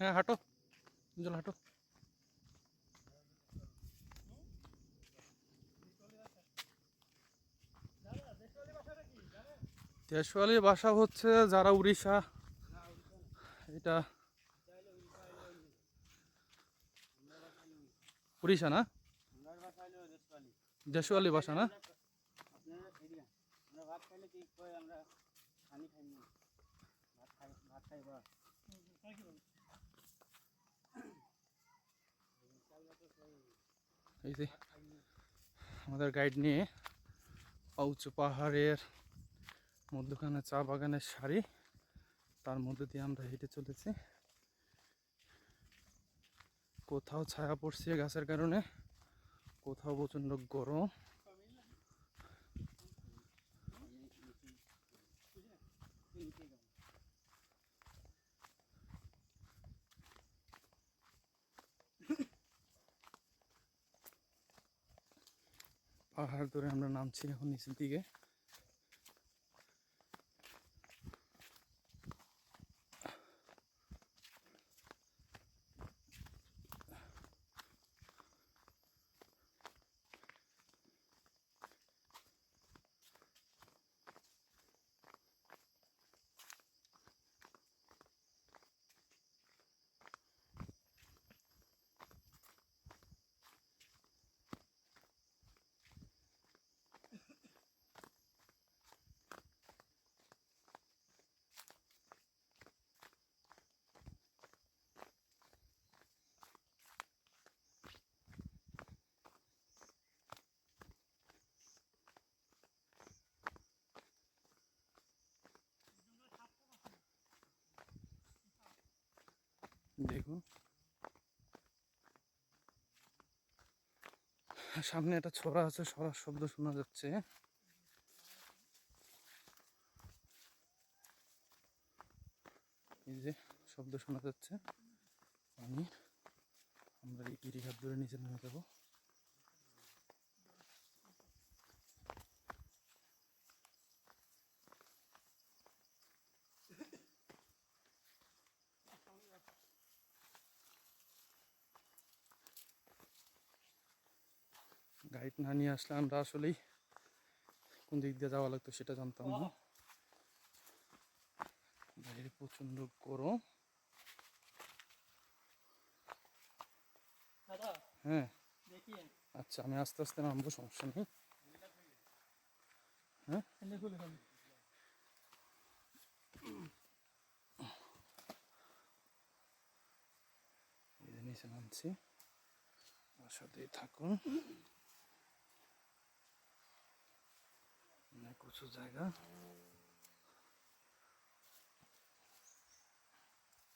হ্যাঁ হাঁটো। চল হাঁটো। দেশওয়ালির বাসা হচ্ছে যারা উড়িষ্যা। এটা উড়িষ্যা না? দেশওয়ালি বাসা না আপনার এরিয়া আমরা ভাত খাইলে কি কই আমরা পানি খাই না ভাত খাই ভাত খাই বা এই যে আমাদের গাইড নিয়ে উঁচু পাহাড়ের মধ্যখানে চা বাগানের শাড়ি তার মধ্যে দিয়ে আমরা হেঁটে চলেছি। কোথাও ছায়া পড়ছে গাছের কারণে, কোথাও প্রচণ্ড গরম। ধরে আমরা নামছি এখন নিচের দিকে। দেখুন। সামনে একটা ছড়া আছে, ছড়ার শব্দ শোনা যাচ্ছে। এই যে শব্দ শোনা যাচ্ছে। আমি আমরা এই হাত ধরে নিচে নেমে যাব। গাইড না নিয়ে আসলে আমরা আসলেই কোন দিক দিয়ে যাওয়া লাগতো সেটা জানতাম না। বাইরে প্রচণ্ড গরম। হ্যাঁ। আচ্ছা আমি আস্তে আস্তে নামবো সমস্যা নেই। হ্যাঁ? নিচে নামছি। আমার সাথেই থাকুন অনেক উঁচু জায়গা।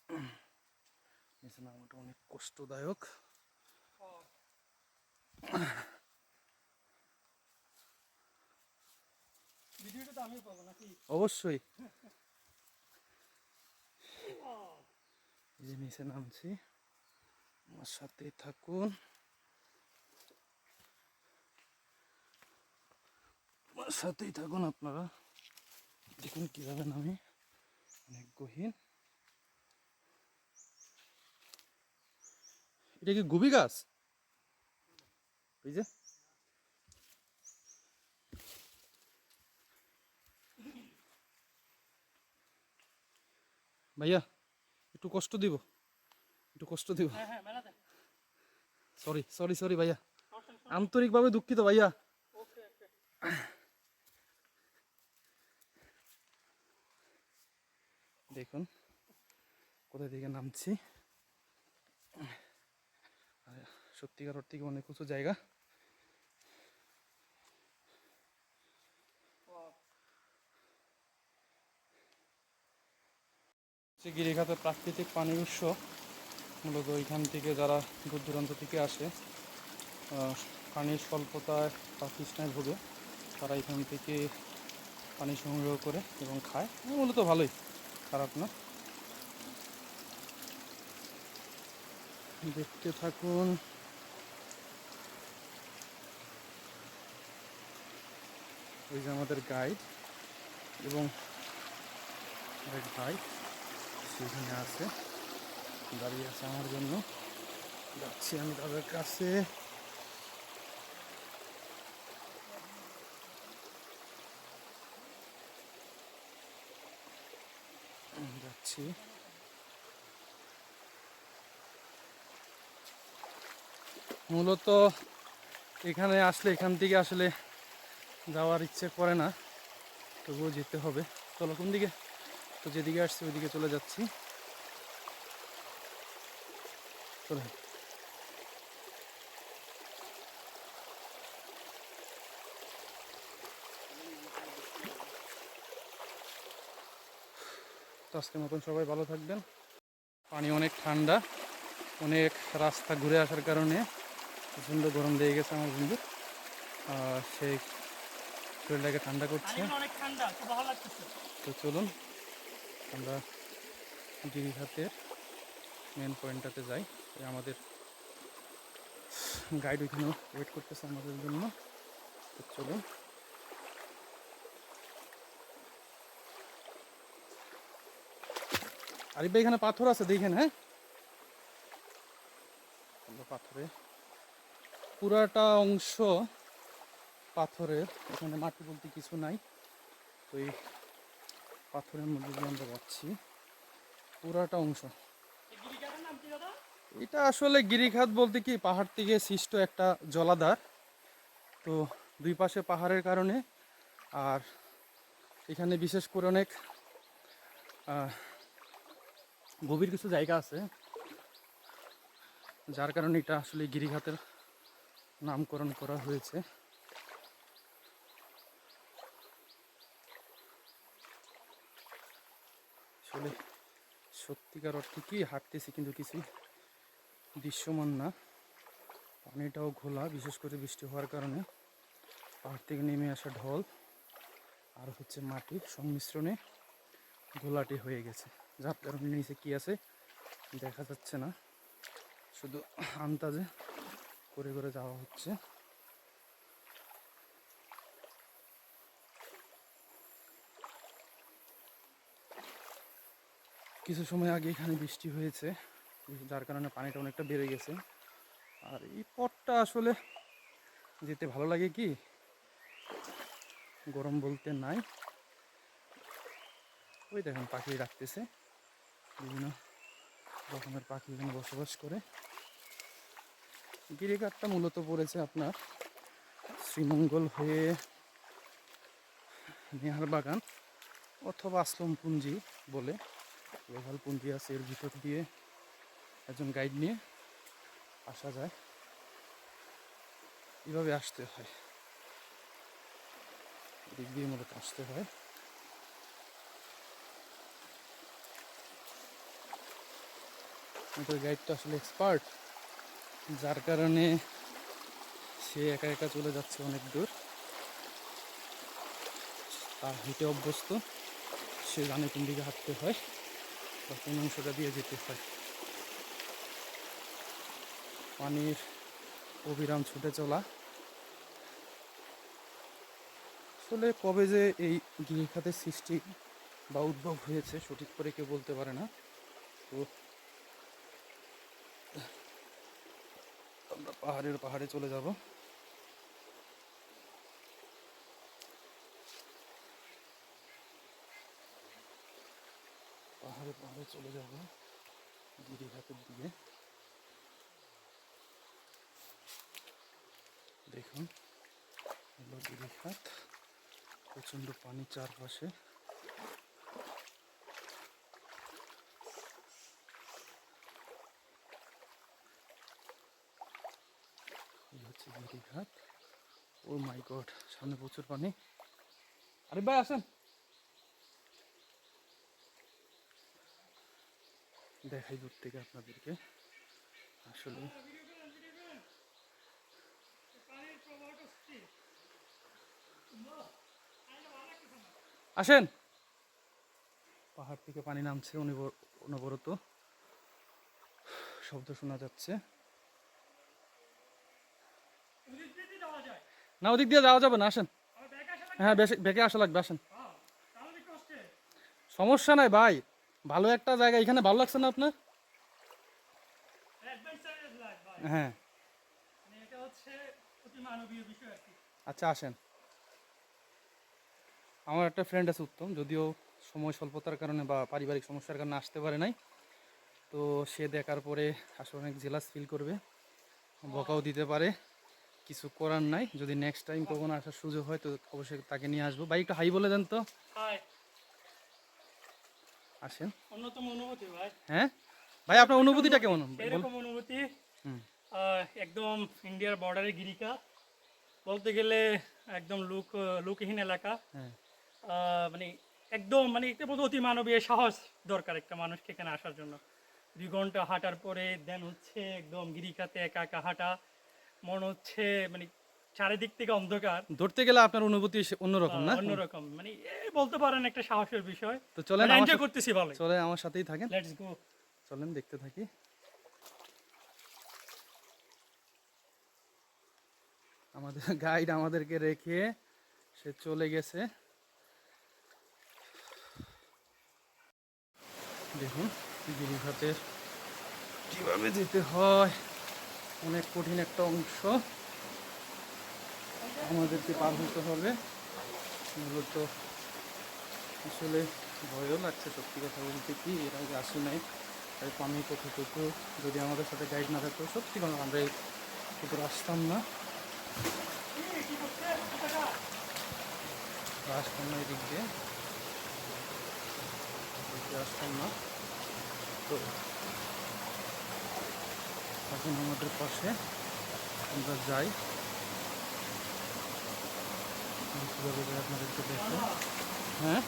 নিচে নামাটা অনেক কষ্টদায়ক। ভিডিওটা তো আমি পাবো নাকি? অবশ্যই। এই যে নিচে নামছি। আমার সাথেই থাকুন। আমার সাথেই থাকুন আপনারা। দেখুন কীভাবে নামি। অনেক গহীন। এটা কি গুবি গাছ? যে। ভাইয়া একটু কষ্ট দিব। একটু কষ্ট দিব। সরি সরি সরি ভাইয়া। আন্তরিকভাবে দুঃখিত ভাইয়া। দেখুন কোথা থেকে নামছি। সত্যিকার অর্থে কি অনেক উঁচু জায়গা। হচ্ছে গিরিখাতের প্রাকৃতিক পানির উৎস। মূলত ওইখান থেকে যারা দূর দূরান্ত থেকে আসে পানির স্বল্পতায় বা তৃষ্ণায় ভোগে, তারা এখান থেকে পানি সংগ্রহ করে এবং খায়। মূলত ভালোই। খারাপ না। দেখতে থাকুন। ওই যে আমাদের গাইড এবং এক ভাই সেখানে আছে, দাঁড়িয়ে আছে আমার জন্য। যাচ্ছি আমি তাদের কাছে। যাচ্ছি মূলত এখানে আসলে, এখান থেকে আসলে যাওয়ার ইচ্ছে করে না, তবুও যেতে হবে। চলো, কোন দিকে? তো যেদিকে আসছি, ওইদিকে চলে যাচ্ছি। চলে। তো আজকের মতন সবাই ভালো থাকবেন। পানি অনেক ঠান্ডা অনেক রাস্তা ঘুরে আসার কারণে প্রচণ্ড গরম লেগে গেছে আমার বন্ধু। আর সেই শরীরটাকে ঠান্ডা করছে। তো চলুন আমরা গিরিঘাটের মেন পয়েন্টটাতে যাই। আমাদের গাইড ওইখানে ওয়েট করতেছে আমাদের জন্য। তো চলুন। আরিফ ভাই এখানে পাথর আছে দেখেন হ্যাঁ? পাথরে পুরাটা অংশ পাথরের এখানে মাটি বলতে কিছু নাই। তো এই পাথরের মধ্যে দিয়ে আমরা যাচ্ছি। পুরাটা অংশ। এটা আসলে গিরিখাত বলতে কি পাহাড় থেকে সৃষ্ট একটা জলাধার। তো দুই পাশে পাহাড়ের কারণে আর এখানে বিশেষ করে অনেক আহ, গভীর কিছু জায়গা আছে, যার কারণে এটা আসলে গিরিখাতের নামকরণ করা হয়েছে। আসলে সত্যিকার অর্থে কি হাঁটতেছি কিন্তু কিছুই দৃশ্যমান না। পানিটাও ঘোলা, বিশেষ করে বৃষ্টি হওয়ার কারণে। পাহাড় থেকে নেমে আসা ঢল আর হচ্ছে মাটির সংমিশ্রণে ঘোলাটে হয়ে গেছে। কারণে নিচে কি আছে, দেখা যাচ্ছে না। শুধু আন্দাজে করে করে যাওয়া হচ্ছে। কিছু সময় আগে এখানে বৃষ্টি হয়েছে, যার কারণে পানিটা অনেকটা বেড়ে গেছে। আর এই পথটা আসলে যেতে ভালো লাগে কি? গরম বলতে নাই। ওই দেখেন পাখি রাখতেছে বিভিন্ন রকমের পাখি এখানে বসবাস করে। গিরিঘাটটা মূলত পড়েছে আপনার শ্রীমঙ্গল হয়ে নেহার বাগান অথবা আসলমপুঞ্জি বলে। লোহাল পুঞ্জি আছে, এর ভিতর দিয়ে একজন গাইড নিয়ে আসা যায়। এভাবে আসতে হয়। দিক দিয়ে মূলত আসতে হয়। আমাদের গাইড তো আসলে এক্সপার্ট যার কারণে সে একা একা চলে যাচ্ছে অনেক দূর। তার হেঁটে অভ্যস্ত, সে জানে কোন দিকে হাঁটতে হয় বা কোন অংশটা দিয়ে যেতে হয়। পানির অবিরাম ছুটে চলা। আসলে কবে যে এই গিরিখাতের সৃষ্টি বা উদ্ভব হয়েছে সঠিক করে কেউ বলতে পারে না। তো আমরা পাহাড়ের পাহাড়ে চলে যাব। পাহাড়ে পাহাড়ে চলে যাব। গিরিঘাটের দিকে। দেখুন গিরিঘাট প্রচণ্ড পানি চারপাশে এই হচ্ছে গিরিঘাট ও মাই গড সামনে প্রচুর পানি। আরে ভাই, আসেন। দেখাই দূর থেকে আপনাদেরকে। আসলে আসেন। পাহাড় থেকে পানি নামছে অনিব- অনবরত। শব্দ শোনা যাচ্ছে যাওয়া যায় না, ওদিক দিয়ে যাওয়া যাবে না, আসেন। হ্যাঁ বেশি বেঁকে আসা লাগবে, আসেন। সমস্যা নাই, ভাই। ভালো একটা জায়গা। এখানে ভালো লাগছে না আপনার? হ্যাঁ। আচ্ছা আসেন। আমার একটা ফ্রেন্ড আছে উত্তম, যদিও সময় স্বল্পতার কারণে বা পারিবারিক সমস্যার কারণে আসতে পারে নাই। তো সে দেখার পরে আসলে অনেক জেলাস ফিল করবে, বকাও দিতে পারে। কিছু করার নাই। যদি নেক্সট টাইম কখনো আসার সুযোগ হয় তো অবশ্যই তাকে নিয়ে আসব। ভাই একটু হাই বলে দেন তো। আসেন। অন্যতম অনুভূতি ভাই। হ্যাঁ? ভাই আপনার অনুভূতিটা কেমন? এরকম অনুভূতি একদম ইন্ডিয়ার বর্ডারে গিরিকা। বলতে গেলে একদম লুক লুকহীন এলাকা। হ্যাঁ। মানে একদম মানে এটা বলতে অতি মানবীয় সাহস দরকার একটা মানুষকে এখানে আসার জন্য। দুই ঘণ্টা হাঁটার পরে দেন হচ্ছে একদম গিরিখাতে একা একা হাঁটা। মনে হচ্ছে মানে চারিদিক থেকে অন্ধকার। ধরতে গেলে আপনার অনুভূতি অন্যরকম না? অন্যরকম। মানে বলতে পারেন একটা সাহসের বিষয়। তো চলেন এনজয় করতেছি ভালো চলে আমার সাথেই থাকেন। লেটস গো চলেন দেখতে থাকি। আমাদের গাইড আমাদেরকে রেখে সে চলে গেছে। দেখুন গিরিঘাটের কীভাবে যেতে হয়? অনেক কঠিন একটা অংশ আমাদেরকে পার হতে হবে। মূলত আসলে ভয়ও লাগছে, সত্যি কথা বলতে কি, এর আগে আসি নাই। তাই পানি কতটুকু যদি আমাদের সাথে গাইড না থাকতো, সত্যি কথা আমরা এই পুকুর আসতাম না। আসতাম না এদিক দিয়ে আসতাম না। তো এখন আমাদের পাশে। আমরা যাই। আপনাদেরকে দেখো। হ্যাঁ?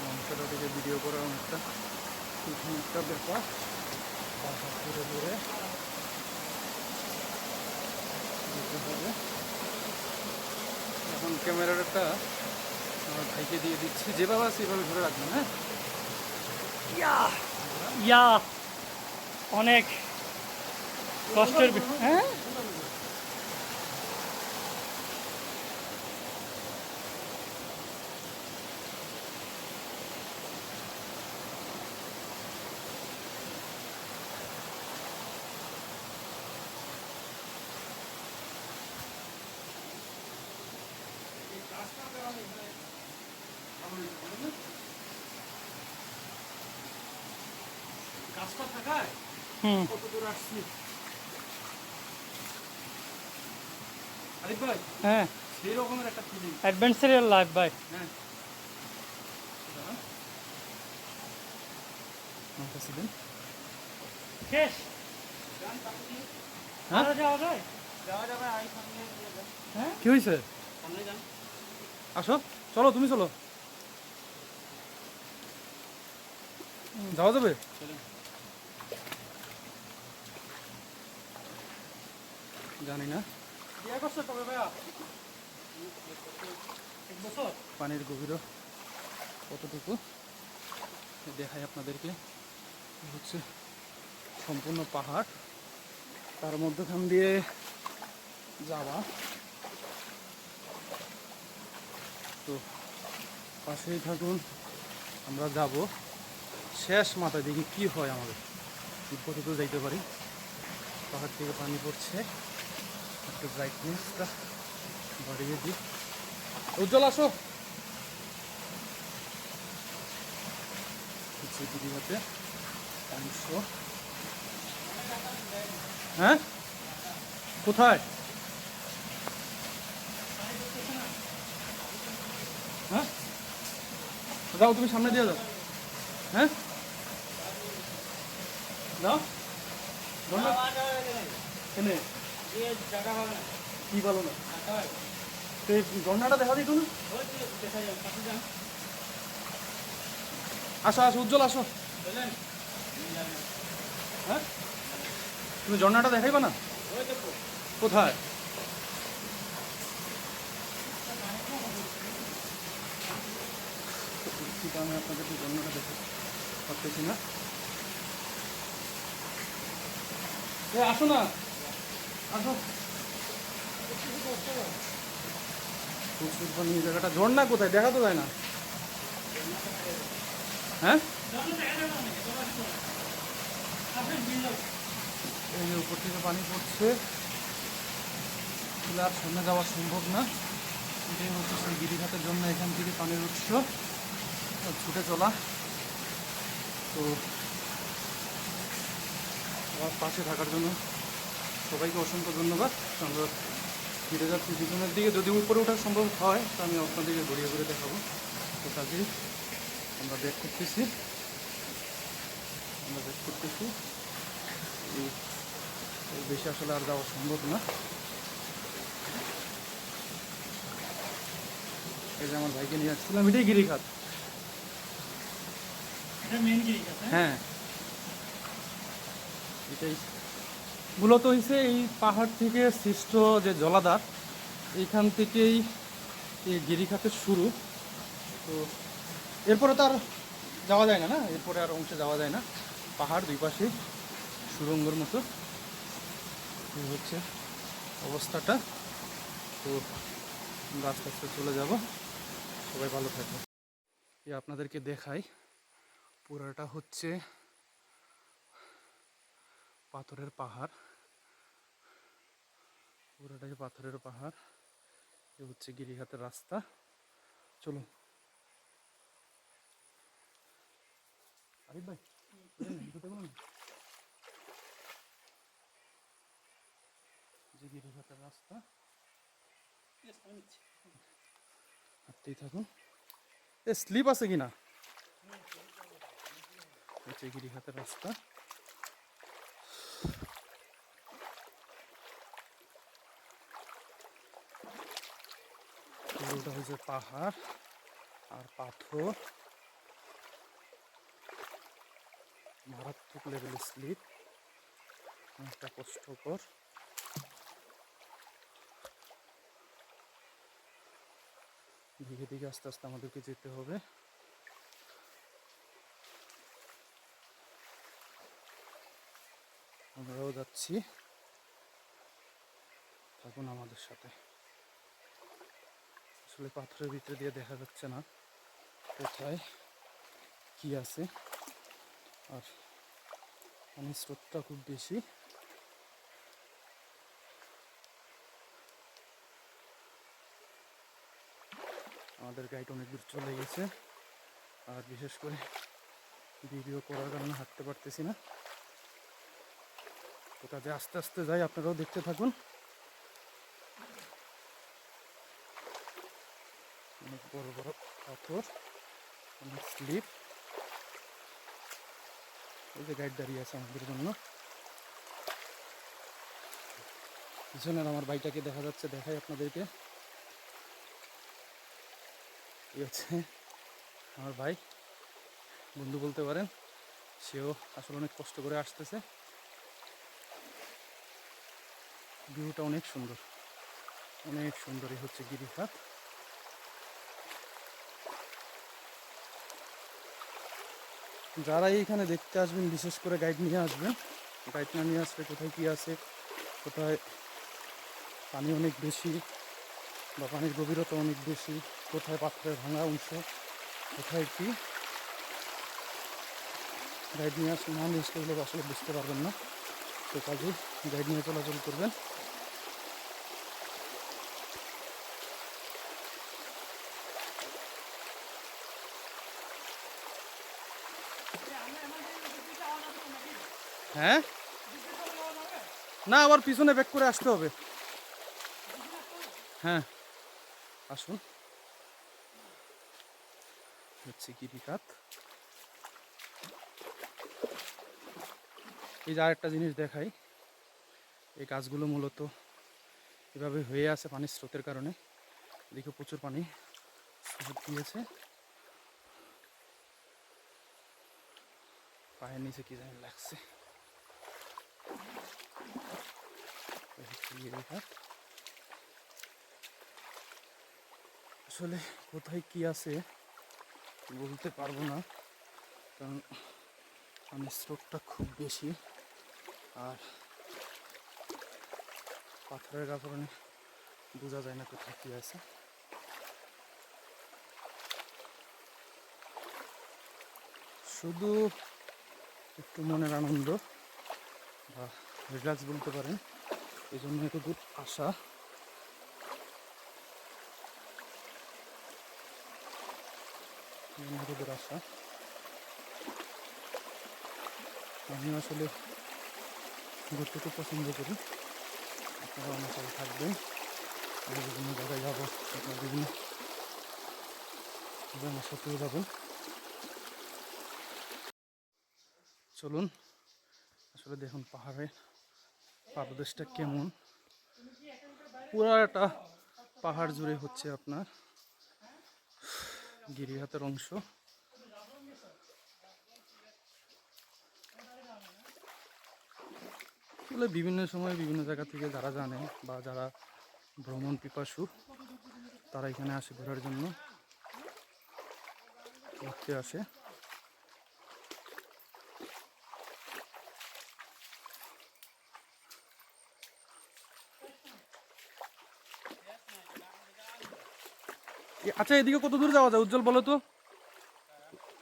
মাংসটা থেকে ভিডিও করা, অনেকটা একটা ব্যাপার। ঘুরে ঘুরে যেতে হবে। এখন ক্যামেরাটা আমার ভাইকে দিয়ে দিচ্ছি। যেভাবে আছে সেভাবে ধরে রাখবেন হ্যাঁ? ইয়া! ইয়া! অনেক কষ্টের হ্যাঁ? হ্যাঁ। সেই রকমের একটা ফিলিং অ্যাডভেঞ্চারের লাইফ ভাই হ্যাঁ। দাঁড়ান। দিন। শেষ হ্যাঁ? যাওয়া যায়? যাওয়া যাবে আই সামনে হ্যাঁ? কি হয়েছে সামনে যান। আসো। চলো তুমি চলো। যাওয়া যাবে? জানি না পানির গভীরও কতটুকু দেখাই আপনাদেরকে? হচ্ছে সম্পূর্ণ পাহাড়। তার মধ্যখান দিয়ে যাওয়া। তো পাশেই থাকুন আমরা যাব। শেষ মাথায় দেখি কি হয় আমাদের। কি কতটুকু যাইতে পারি। পাহাড় থেকে পানি পড়ছে। একটু ব্রাইটনেসটা বাড়িয়ে দিই। উজ্জ্বল, আসো। অংশ। হ্যাঁ? কোথায়? হ্যাঁ? যাও তুমি সামনে দিয়ে যাও হ্যাঁ? যাও ধন্যবাদ। কি বলো না? তো ঝর্ণাটা দেখা দিত না? আসো আসো, উজ্জ্বল আসো। হ্যাঁ? তুমি ঝর্ণাটা দেখাইবা না? কোথায়? আমি আপনাদেরকে ঝর্ণাটা দেখে পারতেছি না। আসো না। প্রচুর পানি এই জায়গাটা ঝর্ণা কোথায়? দেখা তো যায় না। হ্যাঁ। এই যে উপর থেকে পানি পড়ছে। আর সামনে যাওয়া সম্ভব না। এটাই হচ্ছে সেই গিরিঘাটের জন্য এখান থেকে পানির উৎস। ছুটে চলা। তো আমার পাশে থাকার জন্য সবাইকে অসংখ্য ধন্যবাদ। আমরা ফিরে যাচ্ছি পিছনের দিকে। যদি উপরে ওঠা সম্ভব হয় তো আমি আপনাদেরকে ঘুরিয়ে ঘুরে দেখাবো। তো কাজেই আমরা ব্যাক করতেছি। আমরা ব্যাক করতেছি। বেশি আসলে আর যাওয়া সম্ভব না। এই যে আমার ভাইকে নিয়ে আসছিলাম এটাই গিরিখাত। গেট হ্যাঁ। এটাই। মূলত হয়েছে এই পাহাড় থেকে সৃষ্ট যে জলাধার, এইখান থেকেই এই গিরিখাতের শুরু। তো এরপরে তো আর যাওয়া যায় না না? এরপরে আর অংশে যাওয়া যায় না। পাহাড় দুই পাশে সুরঙ্গর মতো। এই হচ্ছে অবস্থাটা। তো আমরা আস্তে আস্তে চলে যাব। সবাই ভালো থাকবে আপনাদেরকে দেখাই। পুরাটা হচ্ছে পাথরের পাহাড়। পুরোটাই পাথরের পাহাড় এ হচ্ছে গিরিঘাটের রাস্তা। চলুন। আরিফ ভাই। যে গিরিঘাটের রাস্তা। হাঁটতেই থাকুন। এ স্লিপ আছে কিনা? হচ্ছে গিরিঘাটের রাস্তা। পুরোটা হয়েছে পাহাড় আর পাথর। মারাত্মক লেভেলের স্লিপ। অনেকটা কষ্টকর। দিকে দিকে আস্তে আস্তে আমাদেরকে যেতে হবে। আমরাও যাচ্ছি। থাকুন আমাদের সাথে। আসলে পাথরের ভিতরে দিয়ে দেখা যাচ্ছে না। কোথায়? কি আছে? আর পানির স্রোতটা খুব বেশি। আমাদের গাইড অনেক দূর চলে গেছে। আর বিশেষ করে ভিডিও করার কারণে হাঁটতে পারতেছি না। তো কাজে আস্তে আস্তে যাই, আপনারাও দেখতে থাকুন অনেক বড় বড় পাথর, অনেক স্লিপ এই যে গাইড দাঁড়িয়ে আছে আমাদের জন্য। পিছনের আমার বাইকটাকে দেখা যাচ্ছে, দেখাই আপনাদেরকে। এই হচ্ছে আমার ভাই। বন্ধু বলতে পারেন, সেও আসলে অনেক কষ্ট করে আসতেছে। ভিউটা অনেক সুন্দর। অনেক সুন্দর এই হচ্ছে গিরিখাত। যারা এইখানে দেখতে আসবেন, বিশেষ করে গাইড নিয়ে আসবেন গাইড না নিয়ে আসলে কোথায় কী আছে, কোথায় পানি অনেক বেশি বা পানির গভীরতা অনেক বেশি, কোথায় পাথরের ভাঙা অংশ, কোথায় কি গাইড নিয়ে আসলে না নিয়ে আসলে আসলে বুঝতে পারবেন না। তো কাজে গাইড নিয়ে চলাচল করবেন। হ্যাঁ? না, আবার পিছনে ব্যাক করে আসতে হবে। হ্যাঁ। আসুন। হচ্ছে গিরিখাত এই যে আরেকটা জিনিস দেখাই। এই গাছগুলো মূলত এভাবে হয়ে আছে পানির স্রোতের কারণে। এদিকে প্রচুর পানি দিয়েছে। পায়ের নিচে কি জানি লাগছে। আসলে কোথায় কি আছে বলতে পারব না, কারণ পানির স্রোতটা খুব বেশি আর পাথরের কারণে বোঝা যায় না কোথায় কি আছে। শুধু একটু মনের আনন্দ। রিল্যাক্স বলতে পারেন। এই জন্য এত দূর আসা। এত দূর আসা। আমি আসলে ঘুরতে খুব পছন্দ করি আপনারা আমার সাথে থাকবেন। আমি বিভিন্ন জায়গায় যাব, আপনার বিভিন্ন আমার সাথেও যাবেন। চলুন আসলে দেখুন পাহাড়ে, পাদদেশটা কেমন। পুরাটা পাহাড় জুড়ে হচ্ছে আপনার গিরিহাতের অংশ। আসলে বিভিন্ন সময় বিভিন্ন জায়গা থেকে যারা জানে বা যারা ভ্রমণ পিপাসু, তারা এখানে আসে ঘোরার জন্য। ঘুরতে আসে। আচ্ছা এদিকে কত দূর যাওয়া যায়? উজ্জ্বল বলো তো।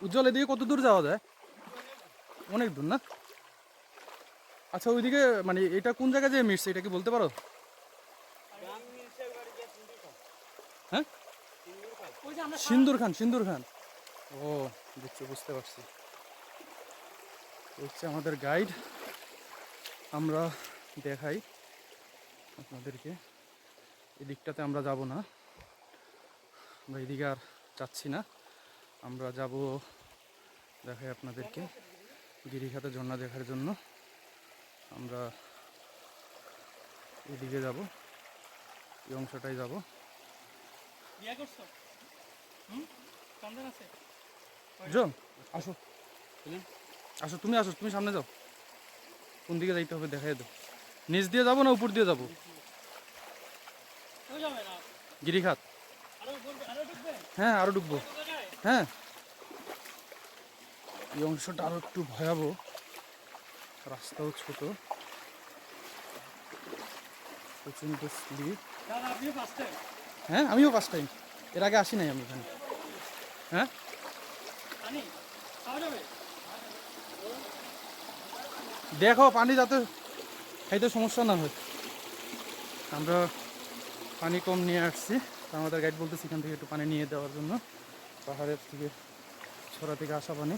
উজ্জ্বল, এদিকে কত দূর যাওয়া যায়? অনেক দূর না? আচ্ছা ওইদিকে মানে এটা কোন জায়গায় যে মিটছে এটা কি বলতে পারো? হ্যাঁ? সিন্দুর খান সিন্দুর খান। ও, বুঝছি, বুঝতে পারছি। হচ্ছে আমাদের গাইড আমরা দেখাই আপনাদেরকে। এদিকটাতে আমরা যাব না। আমরা এদিকে আর যাচ্ছি না। আমরা যাব দেখাই আপনাদেরকে গিরিখাতে ঝর্ণা দেখার জন্য। আমরা এদিকে যাব এই অংশটাই যাব। জন আসো। আসো তুমি আসো তুমি সামনে যাও। কোন দিকে যাইতে হবে দেখাই দাও। নিচ দিয়ে যাব না উপর দিয়ে যাব? গিরিখাত আরও বলবে আরও ঢুকবে হ্যাঁ আরও ডুববো হ্যাঁ। এই অংশটা আরও একটু ভয়াবহ। রাস্তাও ছোট। প্রচণ্ড স্লিপ। হ্যাঁ আমিও ফার্স্ট টাইম এর আগে আসি নাই আমি এখানে। হ্যাঁ? দেখো পানি যাতে খাইতে সমস্যা না হয়। আমরা পানি কম নিয়ে আসছি। তো আমাদের গাইড বলতেছি এখান থেকে একটু পানি নিয়ে দেওয়ার জন্য। পাহাড়ের থেকে ছড়া থেকে আসা পানি।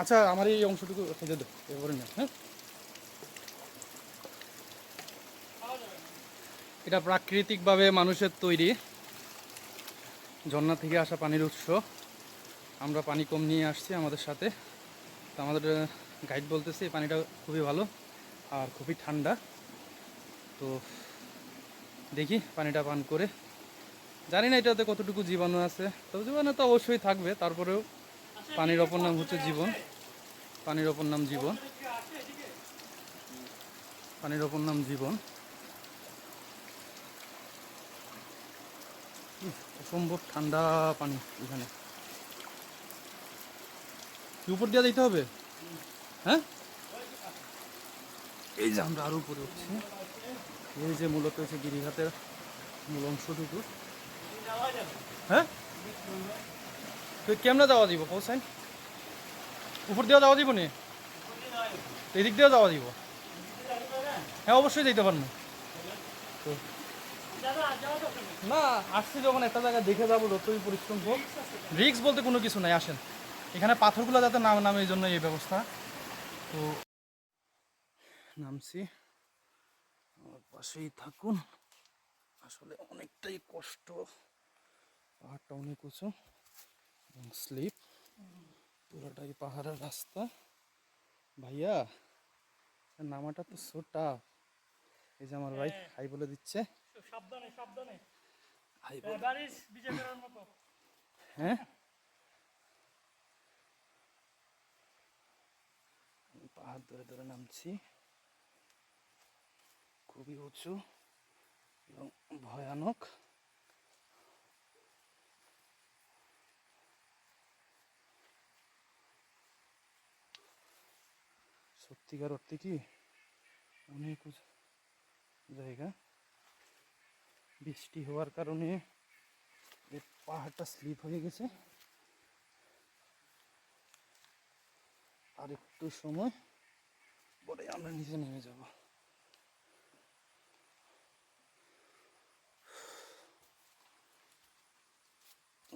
আচ্ছা আমার এই অংশটুকু খেতে দেবো এবারে না হ্যাঁ? এটা প্রাকৃতিকভাবে মানুষের তৈরি। ঝর্ণা থেকে আসা পানির উৎস। আমরা পানি কম নিয়ে আসছি আমাদের সাথে। তো আমাদের গাইড বলতেছে এই পানিটা খুবই ভালো আর খুবই ঠান্ডা। তো দেখি পানিটা পান করে। জানি না এটাতে কতটুকু জীবাণু আছে তো জীবাণু তো অবশ্যই থাকবে তারপরেও পানির অপর নাম হচ্ছে জীবন। পানির অপর নাম জীবন। পানির অপর নাম জীবন। অসম্ভব ঠান্ডা পানি এখানে। উপর দিয়ে দিতে হবে? হ্যাঁ? এই যে। আমরা আরও উপরে উঠছি। এই যে মূলত হচ্ছে গিরিঘাটের মূল অংশটুকু। হ্যাঁ? তো কেমনে যাওয়া দিব পৌঁছাই? উপর দিয়ে যাওয়া দিব নি? এদিক দিয়ে যাওয়া দিব হ্যাঁ অবশ্যই যেতে পারব। না, আসছি যখন একটা জায়গায় দেখে যাব, যতই পরিশ্রম হোক। রিক্স বলতে কোনো কিছু নাই, আসেন। এখানে পাথরগুলো যাতে নাম নামে, এই জন্য এই ব্যবস্থা। তো নামছি। পাশেই থাকুন। আসলে অনেকটাই কষ্ট। পাহাড়টা অনেক উঁচু এবং স্লিপ। পুরোটাই পাহাড়ের রাস্তা। ভাইয়া নামাটা তো সো টাফ এই যে আমার ভাই হাই বলে দিচ্ছে। সাবধানে সাবধানে। হাই মতো। হ্যাঁ? পাহাড় ধরে ধরে নামছি। খুবই উঁচু এবং ভয়ানক। সত্যিকার অর্থে কি অনেক জায়গা। বৃষ্টি হওয়ার কারণে পাহাড়টা স্লিপ হয়ে গেছে। আর একটু সময় পরে আমরা নিচে নেমে যাব।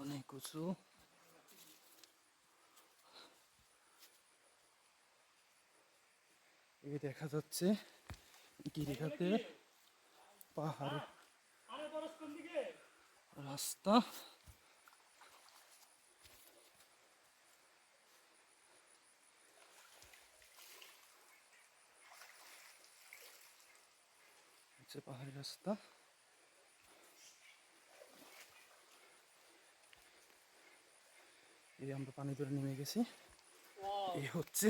অনেক উঁচু এই দেখা যাচ্ছে গিরিখাতে পাহাড় রাস্তা পাহাড়ি রাস্তা এই আমরা পানি ধরে নেমে গেছি। এই হচ্ছে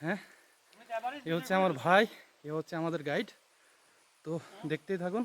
হ্যাঁ? এ হচ্ছে আমার ভাই এ হচ্ছে আমাদের গাইড তো দেখতেই থাকুন।